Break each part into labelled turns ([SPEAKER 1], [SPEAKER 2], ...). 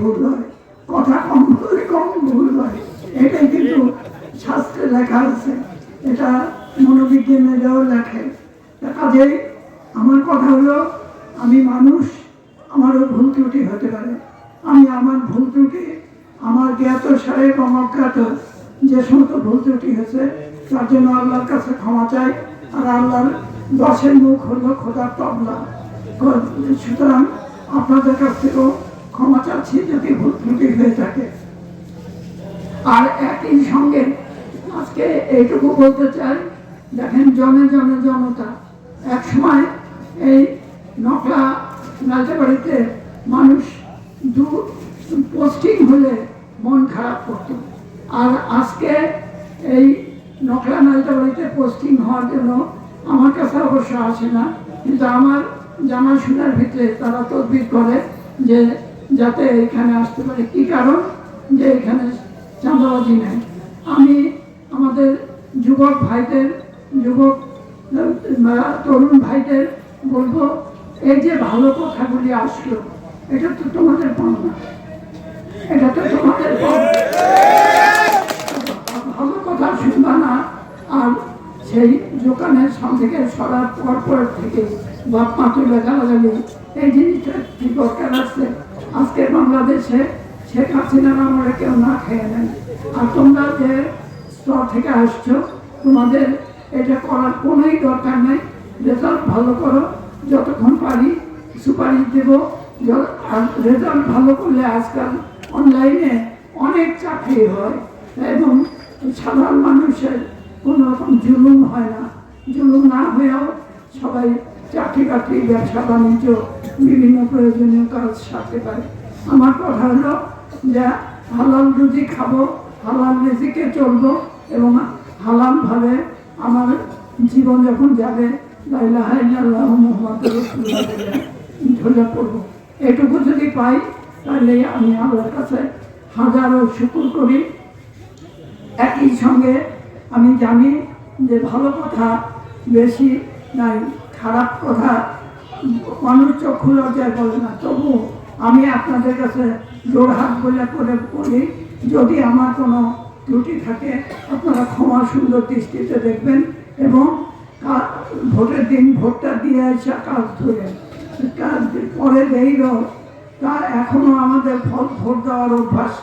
[SPEAKER 1] ভুল হয়। কথা কম বললে কম ভুল হয়। এটাই কিন্তু শাস্ত্রে লেখা আছে। এটা মনোবিজ্ঞানীরাও লেখে। তা কাজেই আমার কথা হলো, আমি মানুষ, আমারও ভুল ত্রুটি হতে পারে। আমি আমার ভুল ত্রুটি, আমার জ্ঞাত সারে এবং অজ্ঞাত যে সমস্ত ভুল ত্রুটি হয়েছে, তার জন্য আল্লাহর কাছে ক্ষমা চাই আর আল্লাহর দশের মুখ হলো খোদার তবলা। সুতরাং আপনাদের কাছ থেকেও ক্ষমা চাচ্ছি যদি ভুল ত্রুটি হয়ে থাকে। আর একই সঙ্গে আজকে এইটুকু বলতে চাই, দেখেন জনে জনে জনতা এক সময় এই নকলা নালতেবাড়িতে মানুষ দু পোস্টিং হলে মন খারাপ করতো। আর আজকে এই নকলা নালতেবাড়িতে পোস্টিং হওয়ার জন্য আমার কাছে অবশ্য আসে না, কিন্তু আমার জানাশোনার ভিতরে তারা তদবির করে যে যাতে এখানে আসতে পারে। কি কারণ? যে এখানে চাঁদাবাজি নেই। আমি আমাদের যুবক ভাইদের, যুবক তরুণ ভাইদের বলব, এই যে ভালো কথাগুলি আসলো, এটা তো তোমাদের পাওনা এটা তো তোমাদের ভালো কথা শুনবা না। আর সেই দোকানের সামনে সরার পর পর থেকে বাপ মা তুলে গালাগালি এই জিনিসটা কি দরকার আছে? আজকে বাংলাদেশে শেখ হাসিনার আমরা কেউ না খেয়ে নেন। আর তোমরা যে স্তর থেকে আসছো, তোমাদের এটা করার কোনোই দরকার নেই। রেজাল্ট ভালো করো, যতক্ষণ পারি সুপারিশ দেবো। আর রেজাল্ট ভালো করলে আজকাল অনলাইনে অনেক চাকরি হয় এবং সাধারণ মানুষের কোনো রকম জুলুম হয় না। জুলুম না হয়েও সবাই চাকরি বাকরি ব্যবসা বাণিজ্য বিভিন্ন প্রয়োজনীয় কাজ সারতে পারে। আমার কথা হলো যে হালাল রুজি খাব, হালাল রেজিকে চলবো এবং হালালভাবে আমার জীবন যখন যাবে। ঝুলে পড়ব। এটুকু যদি পাই, তাহলে আমি আল্লাহর কাছে হাজারো শুকুর করি। একই সঙ্গে আমি জানি যে ভালো কথা বেশি নাই, খারাপ কথা মানুষ চক্ষু লজ্জায় বলে না। তবু আমি আপনাদের কাছে জোরহাত বলে করে বলি, যদি আমার কোনো ত্রুটি থাকে, আপনারা ক্ষমা সুন্দর দৃষ্টিতে দেখবেন এবং ভোটের দিন ভোটটা দিয়ে আসা কাজ ধরে কাজ পরে দেই তা এখনও আমাদের ভোট ভোট দেওয়ার অভ্যাস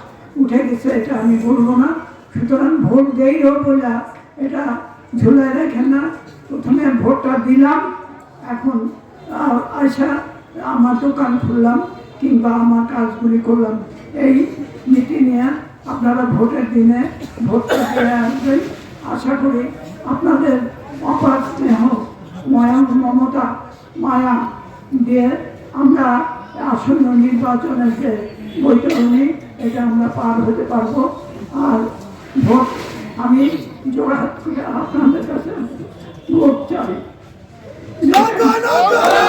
[SPEAKER 1] উঠে গেছে, এটা আমি বলব না। সুতরাং ভোট দেই বলে এটা ঝুলে রেখেন না। প্রথমে ভোটটা দিলাম, এখন আহ, আশা আমার দোকান খুললাম কিংবা আমার কাজগুলি করলাম। এই নীতি নিয়ে আপনারা ভোটের দিনে ভোটটা দিয়ে আসবেন। আশা করি আপনাদের অপার স্নেহ ময়া মমতা মায়া দিয়ে আমরা আসন্ন নির্বাচনের যে বৈতরণী এটা আমরা পার হতে পারব। আর ভোট আমি জোড়া আপনাদের কাছে ভোট চাই।
[SPEAKER 2] No, no, no, no.